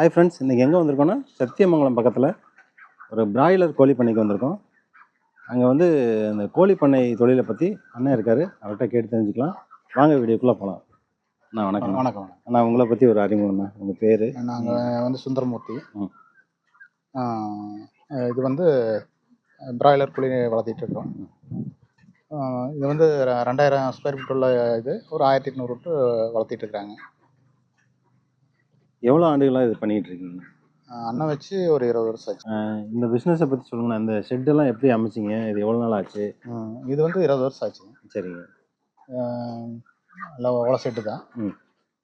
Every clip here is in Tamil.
ஹாய் ஃப்ரெண்ட்ஸ் இன்றைக்கி எங்கே வந்திருக்கோம்னா சத்தியமங்கலம் பக்கத்தில் ஒரு பிராய்லர் கோழி பண்ணைக்கு வந்திருக்கோம். அங்கே வந்து அந்த கோழி பண்ணை தொழிலை பற்றி அண்ணன் இருக்கார் அவர்கிட்ட கேட்டு தெரிஞ்சுக்கலாம். வாங்க வீடியோக்குள்ளே போகலாம் அண்ணா வணக்கம். வணக்கம் அண்ணா உங்களை பற்றி ஒரு அறிமுகம்ண்ணா உங்கள் பேர்? நாங்கள் வந்து சுந்தரமூர்த்தி. இது வந்து பிராய்லர் கோழி வளர்த்திட்டு இருக்கோம். இது வந்து ரெண்டாயிரம் ஸ்கொயர் ஃபீட் உள்ள இது ஒரு ஆயிரத்தி எட்நூறு விட்டு வளர்த்திட்டு இருக்காங்க. எவ்வளோ ஆண்டுகளாக இது பண்ணிகிட்டு இருக்கீங்க? அண்ணன் வச்சு ஒரு இருபது வருஷம் ஆச்சு. இந்த பிஸ்னஸை பற்றி சொல்லுங்கண்ணா இந்த ஷெட்டெல்லாம் எப்படி அமைச்சிங்க? இது எவ்வளோ நாள் ஆச்சு? இது வந்து இருபது வருஷம் ஆச்சு. சரிங்க. நல்லா ஓலை செட்டு தான்.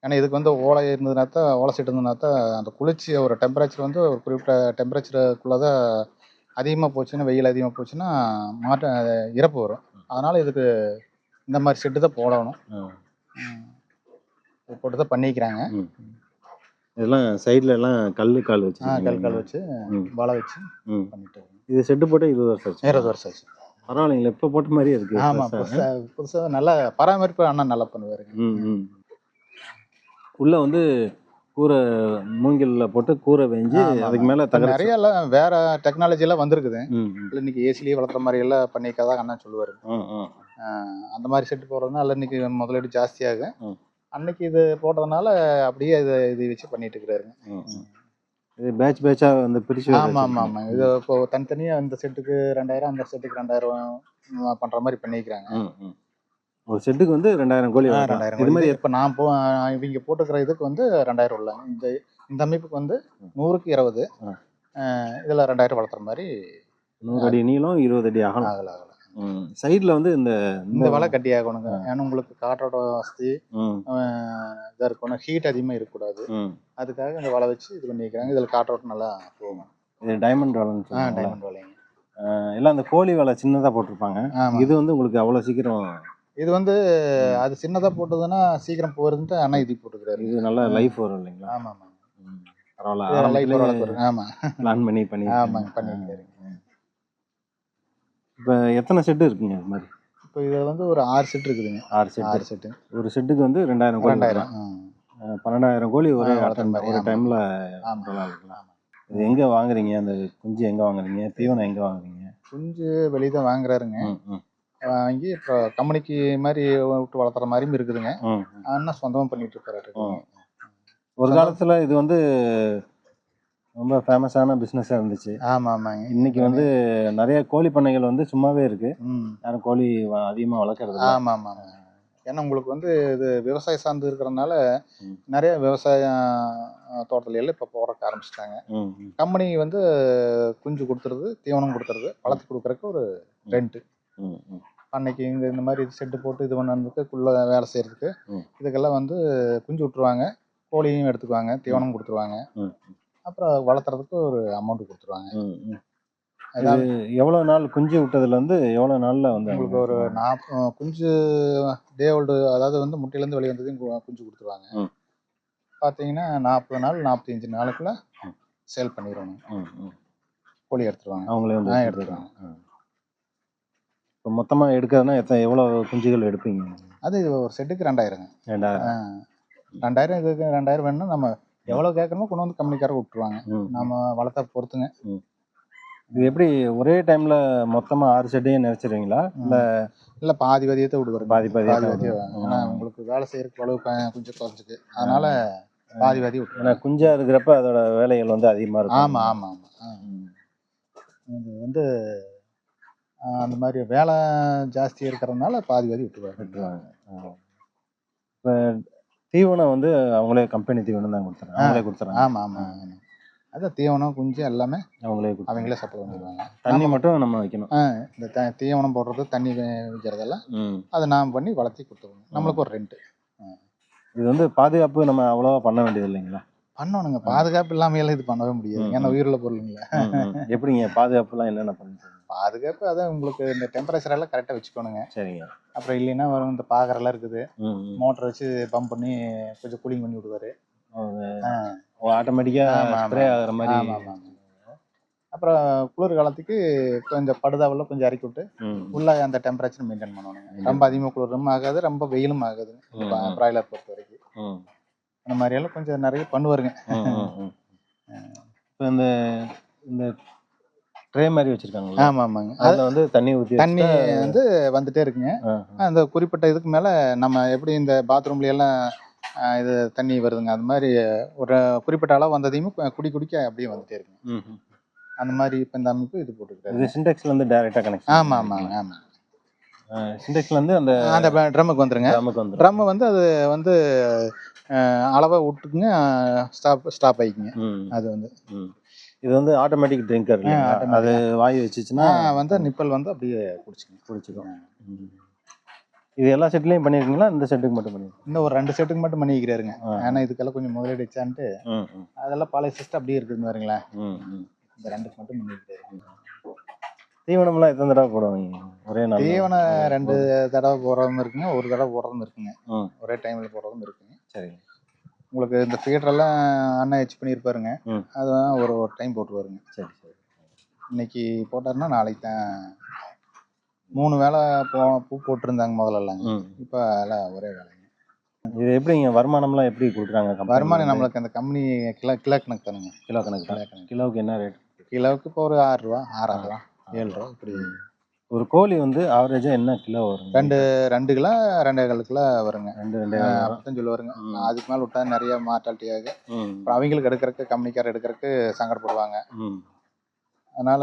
ஏன்னா இதுக்கு வந்து ஓலை இருந்ததுனா தான் ஓலை செட்டு இருந்ததுனா தான் அந்த குளிர்ச்சி ஒரு டெம்பரேச்சர் வந்து ஒரு குறிப்பிட்ட டெம்பரேச்சருக்குள்ளே தான் அதிகமாக போச்சுன்னா வெயில் அதிகமாக போச்சுன்னா மாற்ற இறப்பு வரும். அதனால் இதுக்கு இந்த மாதிரி செட்டு தான் போடணும். போட்டு தான் பண்ணிக்கிறாங்க. இதெல்லாம் சைடில் எல்லாம் கல் கால் வச்சு கல் கல் வச்சு. வலை வச்சு பண்ணிட்டு. இது செட்டு போட்டு இருபது வருஷம் ஆச்சு இருபது வருஷம் ஆச்சு பரவாயில்லைங்களா இப்போ போட்ட மாதிரியே இருக்கு ஆமாம் புதுசா. புதுசாக புதுசாக நல்லா பராமரிப்பு அண்ணன் நல்லா பண்ணுவாருங்க உள்ள வந்து கூரை மூங்கில்ல போட்டு கூரை வெஞ்சு அதுக்கு. மேல நிறைய எல்லாம் வேற டெக்னாலஜி எல்லாம் வந்திருக்குது இல்லை இன்னைக்கு ஏசிலேயே வளர்க்குற மாதிரி எல்லாம் பண்ணிக்காதான் அண்ணன் சொல்லுவார். அந்த மாதிரி செட்டு போடுறதுனால இன்னைக்கு முதலீடு ஜாஸ்தியாகும். அன்னைக்கு இது போட்டதுனால அப்படியே இது இது வச்சு பண்ணிட்டு இருக்கிறாருங்க. இது பேட்ச் பேட்சா வந்து பிரிச்சு வேற ஆமா ஆமா வச்சிருக்கீங்க. ஆமா இது இப்போ தனித்தனியா இந்த செட்டுக்கு ரெண்டாயிரம் அந்த செட்டுக்கு ரெண்டாயிரம் ம், பண்ற மாதிரி பண்ணிக்கிறாங்க. ஒரு செட்டுக்கு வந்து ரெண்டாயிரம் கோழி. ரெண்டாயிரம் இது மாதிரி இப்போ நான் போ இவங்க போட்டுக்கிற இதுக்கு வந்து ரெண்டாயிரம் உள்ள இந்த இந்த அமைப்புக்கு வந்து நூறுக்கு இருபது. இதுல ரெண்டாயிரம் வளர்த்துற மாதிரி நூறு அடி நீளம் இருபது அடி அகலம் ஆகல சைடுல வந்து இந்த இந்த வலை கட்டி ஆகணுங்க ஏன்னா உங்களுக்கு காற்றோட வசதி ம், இதாக இருக்கணும். ஹீட் அதிகமாக இருக்கக்கூடாது. ம். அதுக்காக இந்த வலை வச்சு இது பண்ணிக்கிறாங்க. இதில் காற்றோட்டம் நல்லா போகும். இது டைமண்ட் வலைன்னு ஆ சொல்லுவாங்க டைமண்ட் வலைங்க. எல்லாம் அந்த கோழி வலை சின்னதா போட்டிருப்பாங்க. இது வந்து உங்களுக்கு அவ்வளவு சீக்கிரம் இது வந்து அது சின்னதா போட்டதுன்னா சீக்கிரம் போறதுன்ட்டு அண்ணா இது போட்டுக்கிறாரு. இது நல்ல லைஃப் வரும் இல்லைங்களா? ஆமா ஆமா ம். பரவாயில்ல. லைஃப் ஆரம்பத்திலே வளர்க்குறது ஆமா பிளான் பண்ணி பண்ணி ஆமாங்க பண்ணிக்கிறாரு இப்போ எத்தனை செட்டு இருக்குங்க இது மாதிரி? இப்போ இது வந்து ஒரு ஆறு செட் இருக்குதுங்க. ஆறு செட்டு ஆறு செட்டு ஒரு செட்டுக்கு வந்து ரெண்டாயிரம் கோழி ரெண்டாயிரம் பன்னெண்டாயிரம் கோழி ஒரே ஒரு. டைம்ல ஆமா. இருக்கலாம் இது எங்க வாங்குறீங்க? அந்த குஞ்சு எங்க வாங்குறீங்க? தீவனம் எங்க வாங்குறீங்க? குஞ்சு வெளியே தான் வாங்குறாருங்க வாங்கி இப்போ கம்பெனிக்கு மாதிரி விட்டு வளர்த்துற மாதிரியும் இருக்குதுங்க. ம், ம். அண்ணா சொந்தமா பண்ணிட்டு இருக்காரு. ம். ஒரு காலத்துல இது வந்து ரொம்ப ஃபேமஸான பிஸ்னஸாக இருந்துச்சு ஆமா ஆமாங்க இன்னைக்கு வந்து நிறைய கோழி பண்ணைகள் வந்து சும்மாவே இருக்கு ம் யாரும் கோழி வ- அதிகமா வளர்க்கறது இல்ல. ஆமா ஆமா ஆமா ஏன்னா உங்களுக்கு வந்து இது விவசாயம் சார்ந்து இருக்கிறதுனால. நிறைய விவசாயம் அஹ், தோட்டத்துல எல்லாம் இப்போ போறக்க ஆரம்பிச்சிட்டாங்க கம்பெனி வந்து குஞ்சு கொடுத்துருது தீவனம் கொடுத்துருது வளர்த்து கொடுக்குறக்கு ஒரு ரெண்ட் ம், ம். அன்னைக்கு இங்கே இந்த மாதிரி செட்டு போட்டு இது பண்ணுறதுக்குள்ள வேலை செய்யறதுக்கு ம். இதுக்கெல்லாம் வந்து குஞ்சு விட்டுருவாங்க கோழியும் எடுத்துக்குவாங்க தீவனம் கொடுத்துருவாங்க. அப்புறம் வளர்த்துறதுக்கு ஒரு அமௌண்ட் கொடுத்துருவாங்க. இது எவ்வளவு நாள் குஞ்சு விட்டதுல இருந்து எவ்வளவு நாள்ல வந்து உங்களுக்கு ஒரு நாப் குஞ்சு டே ஓல்டு அதாவது வந்து முட்டையிலேருந்து வெளியே வந்ததையும் குஞ்சு கொடுத்துருவாங்க. பார்த்தீங்கன்னா நாற்பது நாள் நாற்பத்தஞ்சு நாளுக்குள்ள. சேல் பண்ணிடுவாங்க. கோழி எடுத்துருவாங்க. அவங்களே வந்து ஆ, எடுத்துக்கிறாங்க இப்போ மொத்தமா எடுக்கிறதுனா எத்தனை எவ்வளவு குஞ்சுகள் எடுப்பீங்க? அது ஒரு செட்டுக்கு ரெண்டாயிரங்க. ரெண்டாயிரம். ரெண்டாயிரம் இதுக்கு ரெண்டாயிரம் வேணும்னா நம்ம எவ்வளோ கேட்கணுமோ கொண்டு வந்து கம்பெனிக்காரர் விட்டுருவாங்க. நம்ம வளர்த்த பொறுத்துங்க. இது எப்படி ஒரே டைம்ல மொத்தமா ஆறு செட்டையும் நிறைச்சிருவீங்களா இல்ல இல்லை பாதி வதியத்தை விடுவாரு. பாதி பாதி விடுவாங்க. ஏன்னா உங்களுக்கு வேலை செய்யறதுக்கு அளவு கொஞ்சம் குறைஞ்சிக்கு அதனால பாதி வதி ஏன்னா விட்டுருவாங்க குஞ்சா இருக்கிறப்ப அதோட வேலைகள் வந்து அதிகமா இருக்கும். ஆமா ஆமா ஆமா. இது வந்து அந்த மாதிரி வேலை ஜாஸ்தி இருக்கிறதுனால பாதி விட்டுருவாரு. விட்டுருவாங்க. ஆ. இப்ப தீவனம் வந்து அவங்களே கம்பெனி தீவனம் தான் கொடுத்துறாங்க. அவங்களே கொடுத்துறாங்க. ஆமா ஆமா ஆமா. அதான் தீவனம் குஞ்சு எல்லாமே அவங்களே அவங்களே சப்ளை பண்ணிடுவாங்க. தண்ணி மட்டும் நம்ம வைக்கணும். இந்த த- தீவனம் போடுறது தண்ணி வைக்கிறதெல்லாம். அதை நாம் பண்ணி வளர்த்தி கொடுத்துருவோம் நம்மளுக்கு ஒரு ரெண்ட் இது வந்து பாதுகாப்பு நம்ம அவ்வளவா பண்ண வேண்டியது இல்லைங்களா பண்ணணுங்க. பாதுகாப்பு இல்லாம எல்லாம் இது பண்ணவே முடியாது. ஏன்னா. உயிருள்ள பொருளுங்கள. எப்படிங்க? பாதுகாப்புலாம் என்னென்ன பண்ணுறீங்க பாதுகாப்பு அதான் உங்களுக்கு இந்த டெம்பரேச்சர் எல்லாம் கரெக்டாக வச்சுக்கோணுங்க. சரிங்க. அப்புறம் இல்லைன்னா வரும் இந்த பாகரெல்லாம் இருக்குது. மோட்டர் வச்சு பம்ப் பண்ணி கொஞ்சம் கூலிங் பண்ணி விடுவாரு. ஆ. ஆட்டோமேட்டிக்கா ஆமா, ஆமா. ஸ்ப்ரே ஆகுற மாதிரி. அப்புறம் குளிர் காலத்துக்கு கொஞ்சம் படுதாவில் கொஞ்சம் இறக்கி விட்டு உள்ள அந்த டெம்பரேச்சர் மெயின்டைன் பண்ணணுங்க. ரொம்ப அதிகமாக குளிரும் ஆகாது ரொம்ப வெயிலும் ஆகாது. பிராய்லர் பொறுத்த வரைக்கும் அந்த மாதிரி எல்லாம் கொஞ்சம் நிறைய பண்ணுவாருங்க. இப்போ இந்த இந்த ட்ரே மாதிரி வச்சிருக்காங்கல்ல? ஆமாம் ஆமாங்க. அது அதில் வந்து தண்ணி ஊற்றி தண்ணி வந்து வந்துட்டே இருக்குங்க. அந்த குறிப்பிட்ட இதுக்கு மேலே நம்ம எப்படி இந்த பாத்ரூம்ல எல்லாம் இது தண்ணி வருதுங்க அது மாதிரி ஒரு குறிப்பிட்ட அளவு வந்ததையும் குடி குடிக்க அப்படியே வந்துட்டே இருக்குங்க. அந்த மாதிரி இப்போ இந்த அமைப்பு இது போட்டுக்கிட்டாரு இது சிண்டெக்ஸ்ல இருந்து டைரக்டா கனெக்ஷன் ஆமாம் ஆமாங்க ஆமாம் சிண்டெக்ஸ்ல இருந்து அந்த அந்த ட்ரம்முக்கு வந்துருங்க. ட்ரம்முக்கு வந்து ட்ரம் வந்து அது வந்து அளவாக விட்டுக்குங்க ஸ்டாப் ஸ்டாப் ஆகிக்குங்க அது வந்து. இது வந்து ஆட்டோமேட்டிக் ட்ரிங்கர். அது வாய் வச்சுச்சுன்னா வந்து நிப்பல் வந்து அப்படியே குடிச்சுங்க குடிச்சிக்கும். இது எல்லா செட்லயும் பண்ணிருக்கீங்களா? இந்த செட்டுக்கு மட்டும் பண்ணிருக்கீங்க இன்னும் ஒரு ரெண்டு செட்டுக்கு மட்டும் பண்ணிக்கிறாருங்க. ஏன்னா இதுக்கெல்லாம் கொஞ்சம் முதலீடு வச்சான்ட்டு அதெல்லாம் பழைய சிஸ்டம் அப்படியே இருக்குதுன்னு பாருங்களேன். இந்த ரெண்டுக்கு மட்டும் பண்ணிக்கிறாரு. தீவனம்லாம் எத்தனை தடவை போடுவாங்க? ஒரே நாள் தீவனம் ரெண்டு தடவை போடுறதும் இருக்குங்க ஒரு தடவை போடுறதும் இருக்குங்க. ஒரே டைமில் போடுறதும் இருக்குங்க. சரி உங்களுக்கு இந்த ஃபீடரெல்லாம் அண்ணன் ஹெச் பண்ணியிருப்பாருங்க ம். அதுதான் ஒரு ஒரு டைம் போட்டுருவாருங்க. சரி சரி. இன்னைக்கு போட்டாருன்னா நாளைக்கு தான் மூணு வேளை போ பூ போட்டிருந்தாங்க முதல்லலாங்க. ம். இப்போ எல்லாம் ஒரே வேலைங்க. இது எப்படிங்க வருமானம்லாம் எப்படி கொடுக்குறாங்க வருமானம்? நம்மளுக்கு அந்த கம்பெனி கிலோ கிலோ கணக்கு தானுங்க. கிலோ கணக்கு கிலோ கிலோவுக்கு என்ன ரேட் கிலோவுக்கு இப்போ ஒரு ஆறு ரூபா ஆறாறு ரூபா ஏழு ரூபா இப்படி ஒரு கோழி வந்து ஆவரேஜா என்ன கிலோ வரும் ரெண்டு ரெண்டு கிலோ ரெண்டே கால் கிலோ வருங்க. ரெண்டு ரெண்டு அப்படித்தான் சொல்லுவாருங்க. ம். அதுக்கு மேலே விட்டா நிறைய மார்ட்டாலிட்டி ஆகுது. அப்புறம் அவங்களுக்கு எடுக்கிறதுக்கு கம்பெனிக்கார எடுக்கிறதுக்கு சங்கடப்படுவாங்க அதனால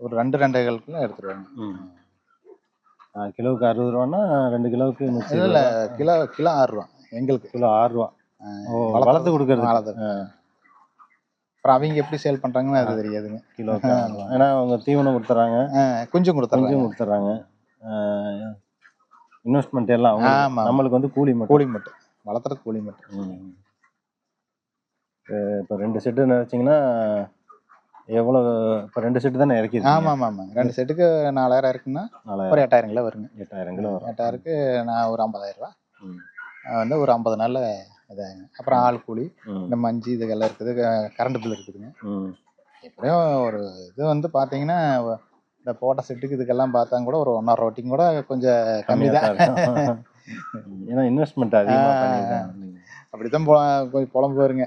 ஒரு ரெண்டு ரெண்டே கால் கிலோ எடுத்துருவாங்க. கிலோவுக்கு அறுபது ரூபான்னா ரெண்டு கிலோவுக்கு இல்ல கிலோ கிலோ ஆறு ரூபா எங்களுக்கு. கிலோ ஆறு ரூபா. வளர்த்து கொடுக்கறது வளர்த்து. அப்புறம் அவங்க எப்படி சேல் பண்றாங்கன்னு அது தெரியாதுங்க. ரூபா ஏன்னா அவங்க தீவனம் கொடுத்துறாங்க. கொஞ்சம் கொடுத்தாங்க கொஞ்சம் கொடுத்துட்றாங்க இன்வெஸ்ட்மெண்ட் எல்லாம் அவங்க ஆமா. நம்மளுக்கு வந்து கூலி மட்டும். கூலி மட்டும். வளர்த்துறது கூலி மட்டும். இப்போ ரெண்டு செட்டு நினைச்சிங்கன்னா எவ்வளோ இப்போ ரெண்டு செட்டு தானே இறக்கி ஆமா ஆமா ஆமா ரெண்டு செட்டுக்கு நாலாயிரம் இருக்குன்னா நாலாயிரம். ஒரு எட்டாயிரம் கிலோ வருங்க. எட்டாயிரம் கிலோ எட்டாயிரக்கு நான் ஒரு ஐம்பதாயிரம் ரூபா. வந்து ஒரு ஐம்பது நாள்ல இதாகுங்க அப்புறம் ஆள் கூலி. இந்த மஞ்சு இதுக்கெல்லாம் இருக்குது கரண்ட் பில் இருக்குதுங்க. எப்படியும் ஒரு இது வந்து பார்த்தீங்கன்னா இந்த போட்ட செட்டுக்கு இதுக்கெல்லாம் பார்த்தா கூட ஒரு ஒன்றரை ரோட்டிங் கூட கொஞ்சம் கம்மி தான். ஏன்னா இன்வெஸ்ட்மெண்ட் அதிகமாக அப்படித்தான் கொஞ்சம் புலம்பு வருங்க.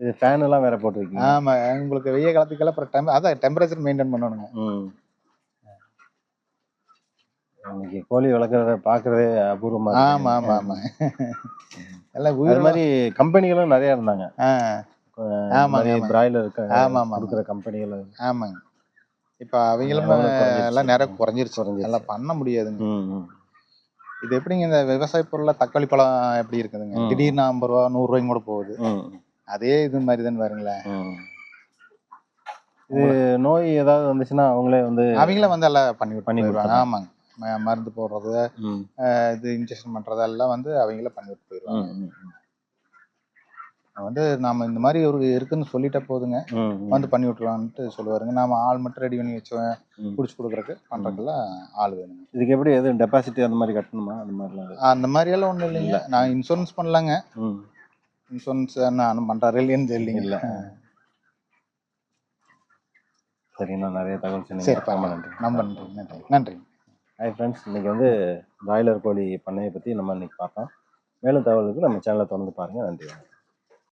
இது ஃபேன் எல்லாம் வேற போட்டிருக்கீங்க ஆமா உங்களுக்கு வெய்ய காலத்துக்கெல்லாம் அப்புறம் டெம் அதான் டெம்பரேச்சர் மெயின்டைன் பண்ணணுங்க. இன்னைக்கு கோழி வளர்க்குறத பார்க்கறதே அபூர்வமா இருக்கு. ஆமா ஆமா ஆமா எல்லாம் உயிர் மாதிரி கம்பெனிகளும் நிறைய இருந்தாங்க ஆமாங்க. பிராய்லர் ஆமா, ஆமா, கொடுக்குற கம்பெனிகள் ஆமாங்க இப்போ அவங்களும். எல்லாம் நிறைய குறைஞ்சிருச்சு குறைஞ்சிருச்சு. எல்லாம் பண்ண முடியாதுங்க. இது எப்படிங்க இந்த விவசாய பொருள்ல தக்காளி பழம் எப்படி இருக்குதுங்க. திடீர்னு ஐம்பது ரூபா நூறு ரூபாய்க்கு கூட போகுது அதே இது மாதிரி தான் பாருங்களேன். இது நோய் ஏதாவது வந்துச்சுன்னா அவங்களே வந்து அவங்கள வந்து எல்லாம் பண்ணி பண்ணி கொடுத்துறாங்க. ஆமாங்க மருந்து போடுறது இது இன்ஜெக்ஷன் பண்றது எல்லாம் வந்து அவங்கள பண்ணி விட்டு போயிடுவாங்க வந்து நாம இந்த மாதிரி ஒரு இருக்குன்னு சொல்லிட்ட போதுங்க. வந்து பண்ணி விட்டுருவான்ட்டு சொல்லுவாருங்க. நாம ஆள் மட்டும் ரெடி பண்ணி வச்சோம் ம். பிடிச்சி கொடுக்குறக்கு பண்றதுக்கெல்லாம் ஆள் வேணுங்க. இதுக்கு எப்படி எதுவும் டெபாசிட் அந்த மாதிரி கட்டணுமா? அந்த மாதிரிலாம்? அந்த மாதிரி எல்லாம் ஒண்ணும் இல்லைங்க. நான் இன்சூரன்ஸ் பண்ணலாங்க. இன்சூரன்ஸ் நானும் பண்றாரு இல்லைன்னு தெரியலங்க. இல்ல. சரி நான் நிறைய தகவல் சரி சொன்னீங்க ரொம்ப நன்றி. ரொம்ப நன்றி. நன்றி. நன்றி. ஹாய் ஃப்ரெண்ட்ஸ் இன்னைக்கு வந்து பிராய்லர் கோழி பண்ணையை பற்றி நம்ம இன்றைக்கி பார்த்தோம் மேலும் தகவலுக்கு நம்ம சேனலை தொடர்ந்து பாருங்கள் நன்றி